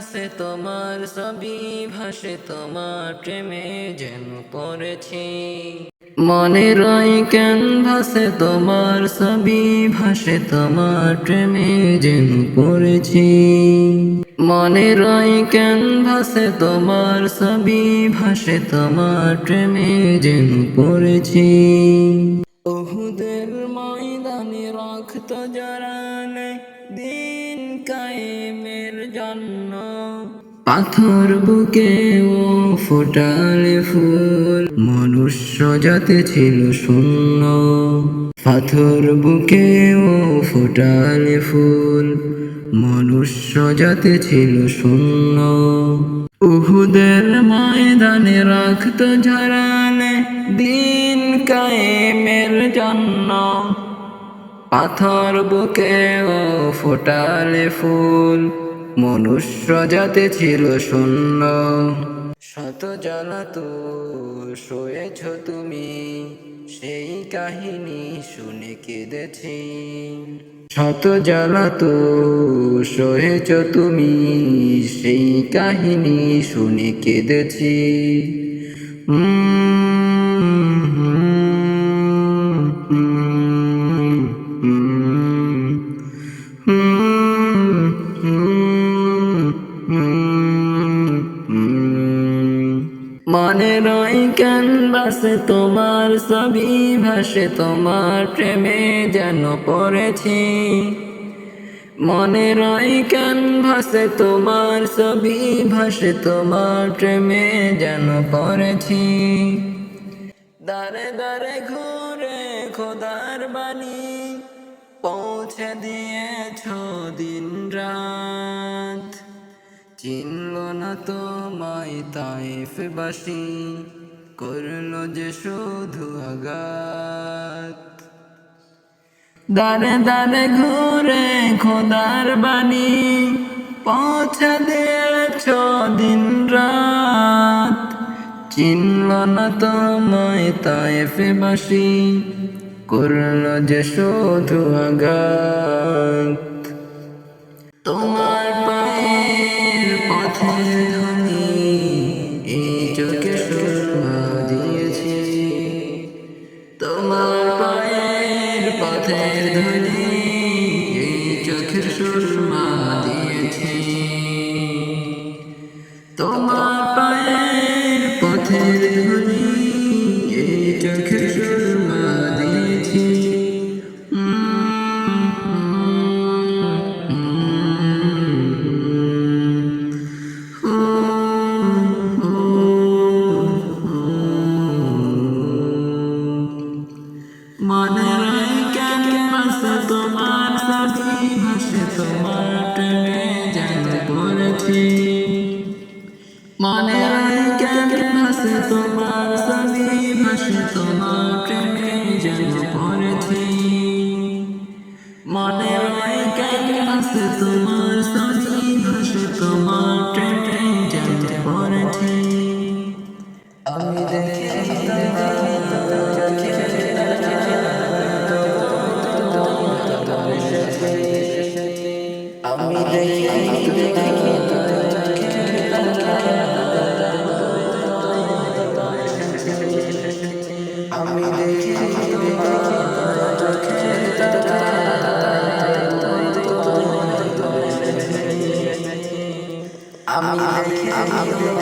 ক্যানভাসে তোমার ছবি, ভাসে তোমার প্রেমে যেন পড়েছি। মনে রই ক্যানভাসে তোমার ছবি, ভাসে তোমার প্রেমে যেন পড়েছি। মনে রই ক্যানভাসে তোমার ছবি, ভাসে তোমার প্রেমে যেন পড়েছি। ওহুদের ময়দানে রক্ত জড়ালে দিন কায়েমের জন্য। পাথর বুকে ও ফোটালে ফুল, মনুষ্য যাতে ছিল শূন্য। পাথর বুকে ও ফোটালে ফুল, মনুষ্য যাতে ছিল শূন্য। উহুদের ময়দানে রক্ত ঝরালে দিন কায়েমের জন্য। পাথর বুকে ও ফোটালে ফুল, মনুষ্য যাতে ছিল শূন্য। শত জ্বালাত শোয়েছ তুমি, সেই কাহিনী শুনে কেঁদেছি। শত জ্বালাত সহেছ তুমি, সেই কাহিনী শুনে কেঁদেছি। মনে রই ক্যানভাসে, তোমার ছবি ভাসে, তোমার প্রেমে যেন পড়েছি। মনে রই ক্যানভাসে, তোমার ছবি ভাসে, তোমার প্রেমে যেন পড়েছি। দারে দারে ঘুরে খোদার বাণী পৌঁছে দিয়েছ দিন রাত চিনল না তোমায় তাইফবাসী, করল যে শুধু আঘাত। দারে দারে ঘুরে খোদার বাণী, পৌঁছে দিয়েছ দিন রাত। চিনল না তোমায় তাইফবাসী, করল যে শুধু আঘাত। তোমার সুরমা দিয়েছি মনে ভাসে তোমার সাথী ভাসে তোমার প্রেমে যেন পড়েছি মনে ভাসে তোমার সাথী ভাসে তোমার প্রেমে যেন পড়েছি আমি দেখি আমি দেখি দেখি